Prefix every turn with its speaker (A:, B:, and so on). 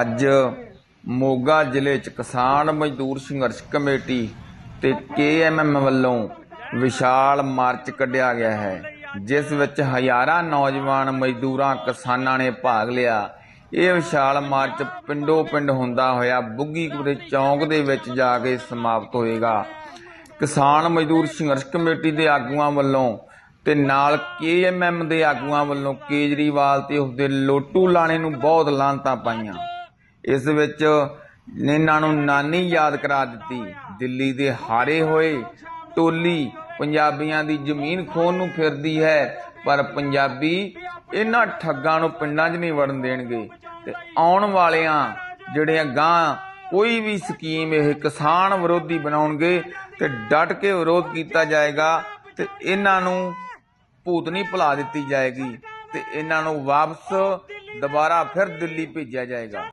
A: ਅੱਜ ਮੋਗਾ ਜ਼ਿਲ੍ਹੇ 'ਚ ਕਿਸਾਨ ਮਜ਼ਦੂਰ ਸੰਘਰਸ਼ ਕਮੇਟੀ ਤੇ ਕੇਐਮਐਮ ਵੱਲੋਂ ਵਿਸ਼ਾਲ ਮਾਰਚ ਕੱਢਿਆ ਗਿਆ ਹੈ, ਜਿਸ ਵਿੱਚ ਹਜ਼ਾਰਾਂ ਨੌਜਵਾਨ ਮਜ਼ਦੂਰਾਂ, ਕਿਸਾਨਾਂ ਨੇ ਭਾਗ ਲਿਆ। ਇਹ ਵਿਸ਼ਾਲ ਮਾਰਚ ਪਿੰਡੋ ਪਿੰਡ ਹੁੰਦਾ ਹੋਇਆ ਬੁੱਗੀਪੁਰੇ ਚੌਂਕ ਦੇ ਵਿੱਚ ਜਾ ਕੇ ਸਮਾਪਤ ਹੋਏਗਾ। ਕਿਸਾਨ ਮਜ਼ਦੂਰ ਸੰਘਰਸ਼ ਕਮੇਟੀ ਦੇ ਆਗੂਆਂ ਵੱਲੋਂ ਤੇ ਨਾਲ ਕੇਐਮਐਮ ਦੇ ਆਗੂਆਂ ਵੱਲੋਂ ਕੇਜਰੀਵਾਲ ਤੇ ਉਸਦੇ ਲੋਟੂ ਲਾਣੇ ਨੂੰ ਬਹੁਤ ਲਾਂਤਾਂ ਪਾਈਆਂ। ਇਸ ਵਿੱਚ ਇਹਨਾਂ ਨੂੰ ਨਾਨੀ ਯਾਦ ਕਰਾ ਦਿੱਤੀ। ਦਿੱਲੀ ਦੇ ਹਾਰੇ ਹੋਏ ਟੋਲੀ ਪੰਜਾਬੀਆਂ ਦੀ ਜ਼ਮੀਨ ਖੋਣ ਨੂੰ ਫਿਰਦੀ ਹੈ, ਪਰ ਪੰਜਾਬੀ ਇਹਨਾਂ ਠੱਗਾਂ ਨੂੰ ਪਿੰਡਾਂ 'ਚ ਨਹੀਂ ਵੜਨ ਦੇਣਗੇ। ਤੇ ਆਉਣ ਵਾਲਿਆਂ ਜਿਹੜੀਆਂ ਗਾਂ ਕੋਈ ਵੀ ਸਕੀਮ ਇਹ ਕਿਸਾਨ ਵਿਰੋਧੀ ਬਣਾਉਣਗੇ ਤੇ ਡਟ ਕੇ ਵਿਰੋਧ ਕੀਤਾ ਜਾਏਗਾ ਤੇ ਇਹਨਾਂ ਨੂੰ ਭੂਤਨੀ ਭੁਲਾ ਦਿੱਤੀ ਜਾਏਗੀ ਤੇ ਇਹਨਾਂ ਨੂੰ ਵਾਪਸ ਦੁਬਾਰਾ ਫਿਰ ਦਿੱਲੀ ਭੇਜਿਆ ਜਾਏਗਾ।